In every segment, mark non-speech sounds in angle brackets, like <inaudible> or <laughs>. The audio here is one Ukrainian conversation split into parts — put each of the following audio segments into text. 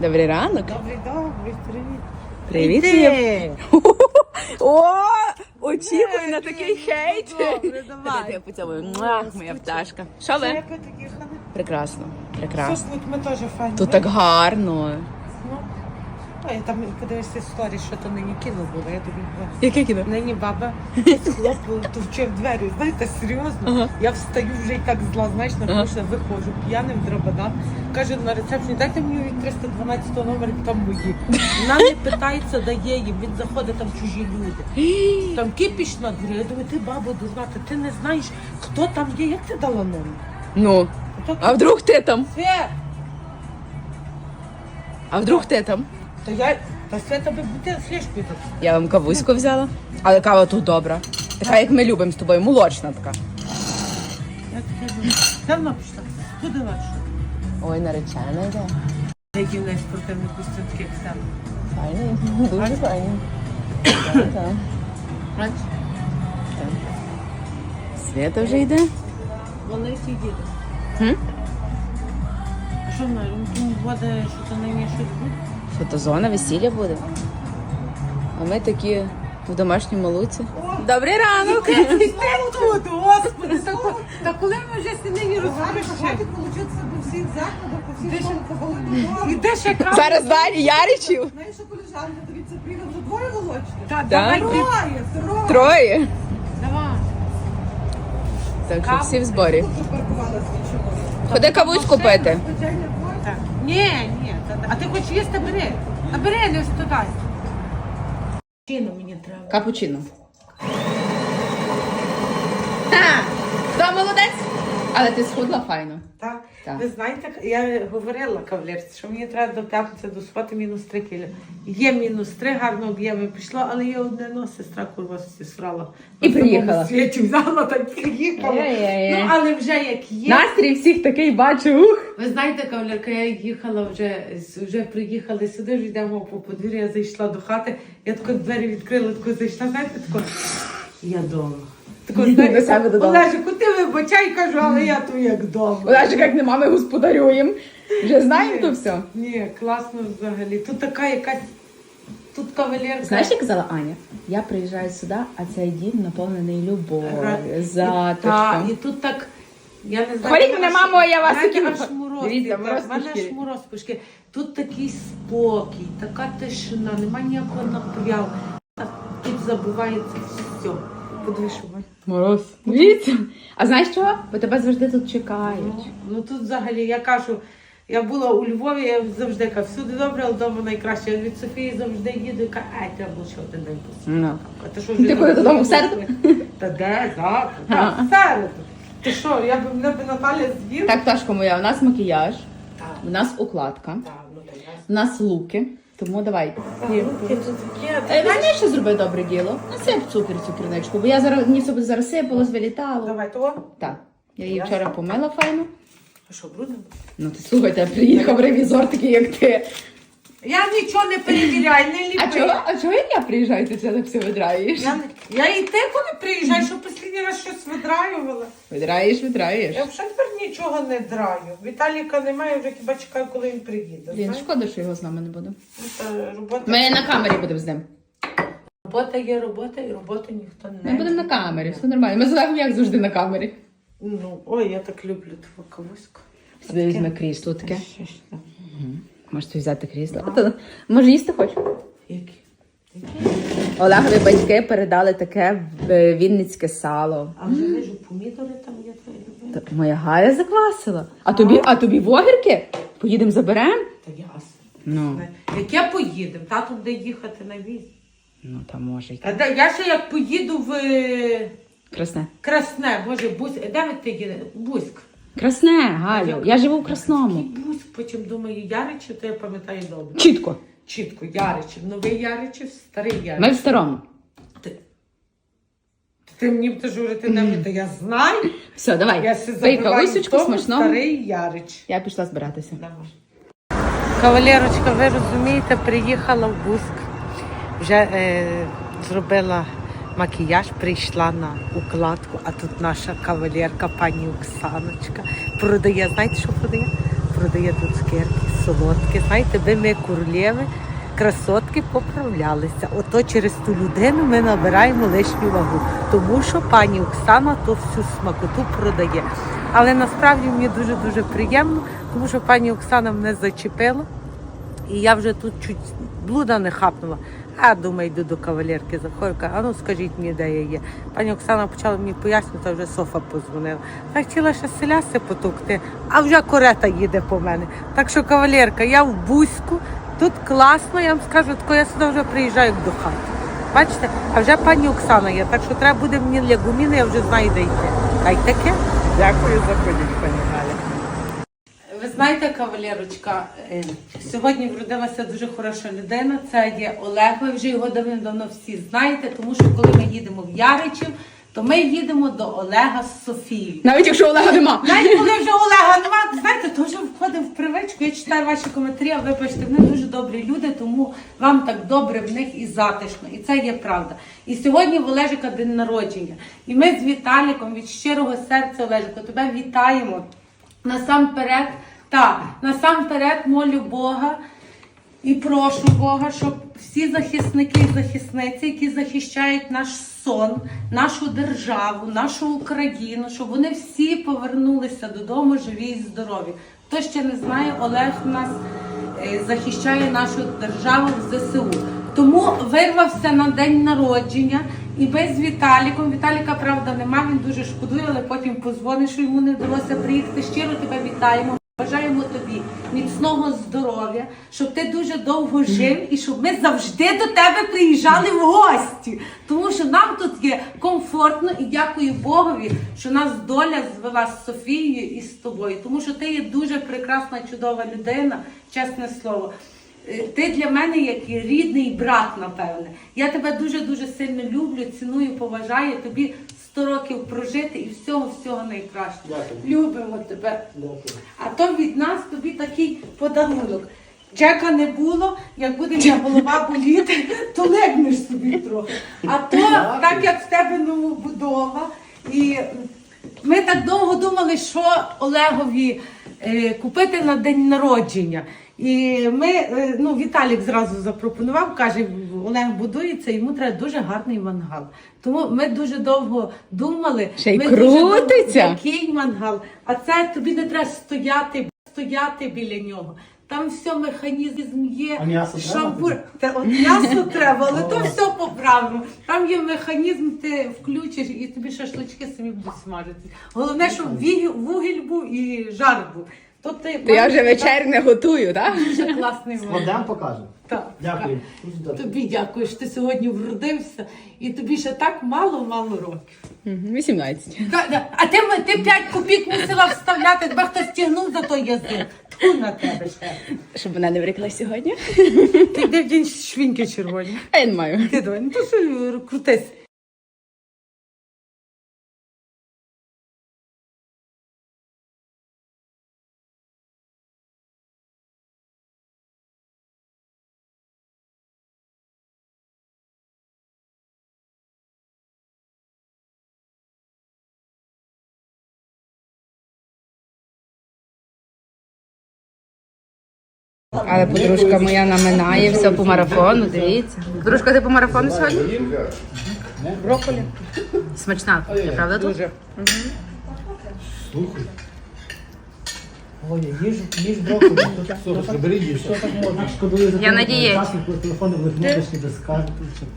Добрий ранок. Добрий, добрий, привіт. Привіт. Іди. <laughs> О, очікую на такий хейт. Добре, давай. Я поцілую. Моя пташка. Що ви? Прекрасно, прекрасно. Соснуть ми теж файно. Тут так гарно. А я там подивишся сторі, що то нині кіно було, я тобі говорю. Яке кіно? Нині баба <laughs> хлоп товчив двері. Знаєте, серйозно. Ага. Я встаю вже і так зла, знаєш, на Ага. кухню виходжу, п'яним драбадан. Каже на рецепції, дайте мені від 312 номер, там мої. Вона не питається, дає їм. Він заходить, там чужі люди. <gasps> Там кипіш на дворі. Я думаю, ти бабу дурна, ти не знаєш, хто там є, як ти дала номер? Ну, То а вдруг ти там? Свет! А вдруг ти там? Та я та Света би ти слежку тут. Я вам кавуську взяла. Але кава тут добра. Така, як ми любимо з тобою, молочна така. Я таке думаю. Давно пішла. Куди легше? Ой, наречена йде. Які в неї спортивні костюмки, як сам. Файний, дуже файний. Так. Бачиш? Свята вже йде. Вони всі їдуть. Хм? А що вона? Ну, вода, що то щось буде? Фотозона, весілля буде. А ми такі в домашньому луці. Добрий ранок! Тут, господи, та, коли ми вже сиділи розпишемо? получиться по всіх закладах, по всіх школах. Ще камера. Зараз далі Яричів. Знаєш, що колежанка, тобі приїхав вже двоє давай. Троє, троє. Троє. Давай. Так що всі в зборі. Ходи кавуську пити. Спеціальне двоє. Так. Ні, А ти хоч їсти, бери. А бери, не стодай. Капучино мені треба. Капучино. Та, Хто молодець? Але ти схудла файно. Так. Так. Ви знаєте, я говорила кавалерці, що мені треба до п'ятниці до суботи мінус 3 кілі. Є мінус 3, гарно об'єми пішло, але є одне но, сестра курва срала. І приїхала. світі взяла та й приїхала. Ну, але вже як є. Настрій всіх такий бачу. Ух. Ви знаєте, кавалерка, я їхала вже, вже приїхали сюди, вже йдемо по подвір'ю, я зайшла до хати, я тако двері відкрила, тако зайшла, знаєте, тако, я вдома. До себе додому. Олежику, ти вибачай, кажу, але я тут як вдома. Вона як нема, ми господарюємо. Вже знаємо то все. Ні, класно взагалі. Тут така якась, тут кавалерка. Знаєш, як казала Аня? Я приїжджаю сюди, а цей дім наповнений любов'ю, Так, затишком. і тут так, я не знаю. Хваліть мене, аж- мамо, я вас знаєте, таки- аж мороз. Дивіться, іде, мороз в мене аж шкірі. мороз по. Тут такий спокій, така тишина, немає ніякого напрягу. А Тут забувається все. Що ми. Мороз. Дивіться. А знаєш чого? Бо тебе завжди тут чекають. Ну тут взагалі я кажу, я була у Львові, я завжди кажу, всюди добре, але вдома найкраще. Я від Софії завжди їду і кажу, ай, треба було ще один день посидіти. Ну. А ти що Ти коли додому в середу? Та де, завтра? Так, в середу. Ти що, я б мене б Наталя з'їла? Так, Ташко моя, у нас макіяж, Так, у нас укладка, так, ну ясно. у нас луки. Тому давай. Руки тут таке. Е, ще зроби добре діло. Насип цукер цукерничку, бо я зараз мені собі зараз сипалось, вилітало. Давай, того. Так. Я її вчора помила файно. А що, брудно? Ну ти слухайте, приїхав ревізор такий, як ти. Я нічого не перевіряю, не ліпи. А чого, а чого я приїжджаю, ти це так все видраєш? Я, я і ти коли приїжджаю, що останній раз щось видраювала. Видраєш, видраєш. Я взагалі нічого не драю. Віталіка немає, вже хіба чекаю, коли він приїде. Блін, знаєш? шкода, що його з нами не буде. Ну, та робота, Ми на камері будемо з ним. робота є робота, і роботу ніхто не. Ми будемо на камері, все нормально. Ми з Олегом як завжди на камері. Ну, ой, я так люблю твою кавуську. Собі візьме крісло таке. Що ж там? Взяти крісло. А то, може їсти хочеш? Які? Олегові батьки передали таке е, вінницьке сало. А вже вижу, помідори там є твої любимі. Та Моя Гая заквасила. А тобі, а тобі вогірки? Поїдемо заберемо? Та ясно. Ну, Як я поїдемо, тато буде їхати на віз. ну там може й А де, я ще як поїду в е, красне. Красне, боже, Бусь, де ви ти їдете? Буськ. Красне, Галю. Я живу в Красному. Буськ, потім думаю, Яричів, то я пам'ятаю добре. Чітко. Чітко, Яричів, новий Яричів, старий Ми Яричів. в старому. Ти, мені будеш говорити, де ми, то я знаю. Все, давай. Я ще Пий забиваю смачного. старий Ярич. Я пішла збиратися. Кавалерочка, ви розумієте, приїхала в Буск, вже е, зробила макіяж, прийшла на укладку, а тут наша кавалерка, пані Оксаночка, продає, знаєте, що продає? Продає тут цукерки, солодке. Знаєте, би ми королеви, красотки поправлялися. Ото через ту людину ми набираємо лишню вагу. Тому що пані Оксана то всю смакоту продає. Але насправді мені дуже-дуже приємно, тому що пані Оксана мене зачепила. І я вже тут чуть блуда не хапнула. А думаю, йду до кавалерки заходжу, кажу, а ну скажіть мені, де я є. Пані Оксана почала мені пояснювати, а вже Софа позвонила. Я хотіла ще селяси потукти, а вже корета їде по мене. Так що, кавалерка, я в Бузьку, тут класно, я вам скажу, тако я сюди вже приїжджаю до хати. Бачите, а вже пані Оксана є, так що треба буде мені лягуміни, я вже знаю, де йти. Та й таке. Дякую за подіб, пані Галя. Ви знаєте, кавалерочка, е, сьогодні вродилася дуже хороша людина. Це є Олег. Ви вже його давно всі знаєте, тому що коли ми їдемо в Яричів, то ми їдемо до Олега з Софією. Навіть якщо Олега нема. Навіть коли вже Олега нема, знаєте, то вже входимо в привичку. Я читаю ваші коментарі, а вибачте, вони дуже добрі люди, тому вам так добре в них і затишно. І це є правда. І сьогодні в Олежика день народження. І ми з Віталіком від щирого серця Олежика тебе вітаємо. Насамперед, так, насамперед молю Бога. І прошу Бога, щоб всі захисники і захисниці, які захищають наш сон, нашу державу, нашу Україну, щоб вони всі повернулися додому живі і здорові. Хто ще не знає, Олег нас е, захищає нашу державу в ЗСУ. Тому вирвався на день народження. І ми з Віталіком. Віталіка, правда, нема, він дуже шкодує, але потім позвонить, що йому не вдалося приїхати. Щиро тебе вітаємо. Бажаємо тобі міцного здоров'я, щоб ти дуже довго жив і щоб ми завжди до тебе приїжджали в гості. Тому що нам тут є комфортно і дякую Богові, що нас доля звела з Софією і з тобою. Тому що ти є дуже прекрасна, чудова людина, чесне слово. Е, Ти для мене як рідний брат, напевне. Я тебе дуже дуже сильно люблю, ціную, поважаю. Тобі 100 років прожити і всього всього найкращого. Любимо тебе. А то від нас тобі такий подарунок. Джека не було, як буде моя голова боліти, <laughs> то легнеш собі трохи. А то, так як в тебе новобудова, і ми так довго думали, що Олегові е, купити на день народження. І ми, е, ну, Віталік зразу запропонував, каже, Олег будується, йому треба дуже гарний мангал. Тому ми дуже довго думали. Ще й ми дуже довго- крутиться. який мангал? А це тобі не треба стояти, стояти біля нього. Там все механізм є. М'ясо шампур. Та от м'ясо треба, але то все поправимо. Там є механізм, ти включиш і тобі шашлички самі будуть смажити. Головне, щоб віг- вугіль був і жар був. То, ти То я вже вечер не готую, так? дуже класний варіант. Складемо, покажемо. Так. Дякую. Тобі дякую, що ти сьогодні вродився, і тобі ще так мало-мало років. 18. Та- та- А ти, м- ти 5 копійок мусила вставляти, тебе хтось тягнув за той язик. Тьфу на тебе ще. Щоб вона не врекла сьогодні. Ти йди в день швінки червоні. А я не маю. Ти давай, ну то що крутись. Але подружка моя наминає все по марафону, дивіться. Подружка, ти по марафону сьогодні? Брокколі. Смачна, правда тут? Слухай. Оля, їж, їж брокколі. Бери їж. Я на дієті. телефони вихнутиш і без скажуть.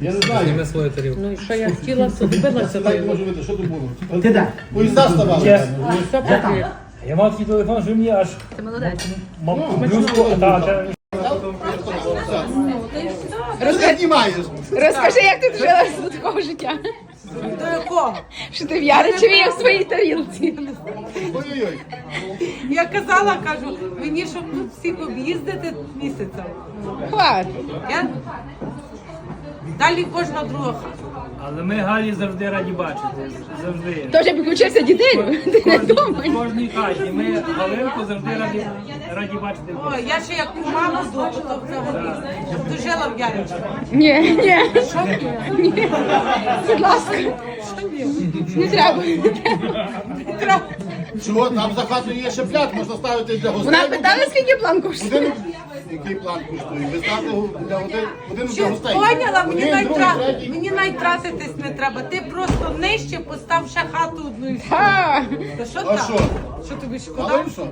Я не знаю. Зніми свою тарілку. Ну і що я хотіла, судилася. Так може бути, що тут було? Ти де? Поїзда ставали. Я Я мав такий телефон, що мені аж Ти молодець. мав блюзку, та, та, Розкажи. Розкажи, як ти жила до такого життя? До якого? Що ти в Яричеві в своїй тарілці. Ой-ой-ой. Я казала, кажу, мені щоб тут всіх об'їздити місяцем. Хват. Я? Далі кожна друга хата. Але ми Галі завжди раді бачити. Завжди. Тож я підключився дітей. Ти не В кожній хаті. Ми Галинку завжди раді, раді бачити. О, я ще як у маму здобу, то взагалі. То жила в Яричі. Ні, ні, Що ні? ні. Будь ласка, Що ні? не треба. Треба. Чого? Там за хатою є ще пляд, можна ставити для гостей. Вона питала, скільки план коштує? Будинок, який план коштує? Ви ставите для один, будинок для гостей. Поняла, мені Один, навіть другий, тра- третій. мені навіть тратитись не треба. Ти просто нижче постав ще хату одну і все. Та що А так? що? Що тобі шкода? що?